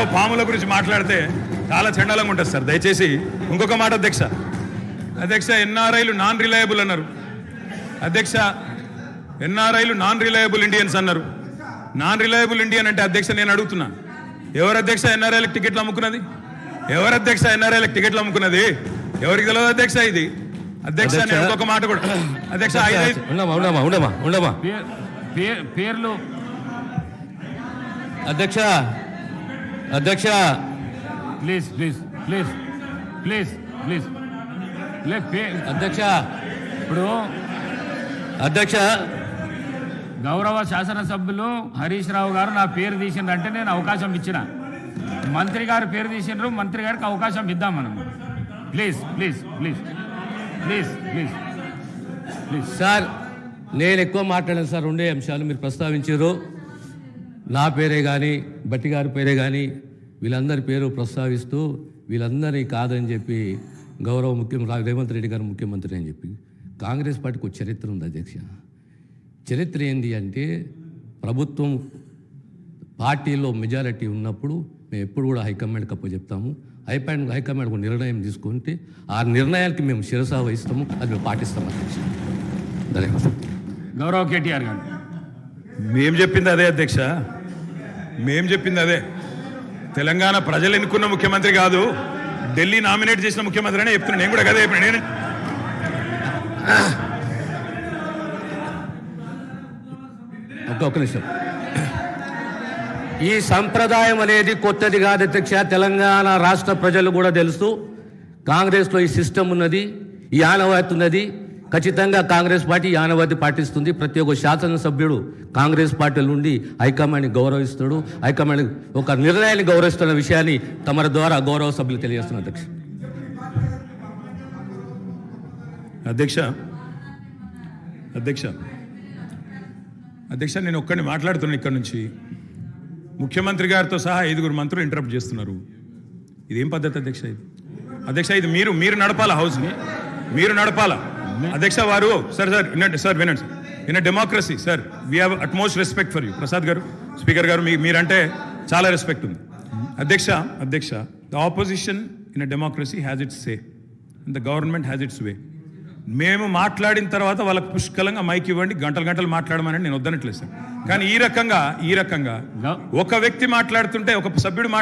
ఏదో పాముల గురించి మాట్లాడితే చాలా చండాలంగా ఉంటుంది సార్. దయచేసి ఇంకొక మాట అధ్యక్ష. అధ్యక్ష ఎన్ఆర్ఐలు నాన్ రిలయబుల్ అన్నారు. అధ్యక్ష ఎన్ఆర్ఐలు నాన్ రిలయబుల్ ఇండియన్స్ అన్నారు. నాన్ రిలయబుల్ ఇండియన్ అంటే అధ్యక్ష నేను అడుగుతున్నా. ఎవరు అధ్యక్ష ఎన్ఆర్ఐలకు టికెట్లు అమ్ముకున్నది? ఎవరు అధ్యక్ష ఎన్ఆర్ఐలకు టికెట్లు అమ్ముకున్నది? ఎవరికి తెలియదు అధ్యక్ష ఇది? అధ్యక్ష నేను. ఇంకొక మాట కూడా అధ్యక్ష ఐదు ఐదు ఉండమా ఉండమా ఉండమా ఉండమా పేర్- పేర్- పేర్లు అధ్యక్ష అధ్యక్ష. Please please please please please. అధ్యక్ష. ఇప్పుడు అధ్యక్ష. గౌరవ శాసనసభ్యులు హరీష్ రావు గారు నా పేరు తీసిండ్రంటే నేను అవకాశం ఇచ్చిన. మంత్రి గారు పేరు తీసిండ్రు మంత్రి గారికి అవకాశం ఇద్దాం మనం. Please please please please please please. Sir నేను ఎక్కువ మాట్లాడాను సార్ రెండే అంశాలు మీరు ప్రస్తావించారు. నా పేరే కానీ బట్టి గారి పేరే కానీ వీళ్ళందరి పేరు ప్రస్తావిస్తూ వీళ్ళందరినీ కాదని చెప్పి గౌరవ ముఖ్యమంత్రి రేవంత్ రెడ్డి గారు ముఖ్యమంత్రి అని చెప్పి కాంగ్రెస్ పార్టీకి ఒక చరిత్ర ఉంది అధ్యక్ష. చరిత్ర ఏంటి అంటే ప్రభుత్వం పార్టీలో మెజారిటీ ఉన్నప్పుడు మేము ఎప్పుడు కూడా హైకమాండ్కి అప్పు చెప్తాము. హైకమాండ్ హైకమాండ్ ఒక నిర్ణయం తీసుకుంటే ఆ నిర్ణయానికి మేము శిరసా వహిస్తాము అది మేము పాటిస్తాం అధ్యక్ష. ధన్యవాదాలు. గౌరవ కేటీఆర్ గారు. మేం చెప్పింది అదే అధ్యక్ష. మేం చెప్పింది అదే. తెలంగాణ ప్రజలు ఎన్నుకున్న ముఖ్యమంత్రి కాదు ఢిల్లీ నామినేట్ చేసిన ముఖ్యమంత్రి అనే చెప్తున్నా. నేను కూడా కదా చెప్పిన నేను. ఒక్క నిమిషం. ఈ సంప్రదాయం అనేది కొత్తది కాదు అధ్యక్ష. తెలంగాణ రాష్ట్ర ప్రజలు కూడా తెలుసు. కాంగ్రెస్లో ఈ సిస్టమ్ ఉన్నది ఈ ఆనవాయితీ ఉన్నది. ఖచ్చితంగా కాంగ్రెస్ పార్టీ యానవాది పాటిస్తుంది. ప్రతి ఒక్క శాసనసభ్యుడు కాంగ్రెస్ పార్టీ నుండి హైకమాండ్ని గౌరవిస్తాడు హైకమాండ్ ఒక నిర్ణయాన్ని గౌరవిస్తున్న విషయాన్ని తమర ద్వారా గౌరవ సభ్యులు తెలియజేస్తున్నారు అధ్యక్ష. అధ్యక్ష అధ్యక్ష అధ్యక్ష నేను ఒక్కడిని మాట్లాడుతున్నాను ఇక్కడ నుంచి. ముఖ్యమంత్రి గారితో సహా ఐదుగురు మంత్రులు ఇంటరప్ట్ చేస్తున్నారు. ఇదేం పద్ధతి అధ్యక్ష ఇది? అధ్యక్ష ఇది మీరు మీరు నడపాలా హౌస్ని మీరు నడపాలా? అధ్యక్ష వారు సార్ సార్ వినండి సార్ వినండి sir in democracy sir we have utmost respect for you Prasad garu speaker garu మీ మీరంటే చాలా రెస్పెక్ట్ ఉంది. అధ్యక్ష అధ్యక్ష the opposition in a democracy has its say the government has its way మేము మాట్లాడిన తర్వాత వాళ్ళకి పుష్కలంగా మైక్ ఇవ్వండి గంటలు గంటలు మాట్లాడమని నేను వద్దనట్లేదు సార్ కానీ ఈ రకంగా ఈ రకంగా ఒక వ్యక్తి మాట్లాడుతుంటే ఒక సభ్యుడు మాట్లాడుతుంటే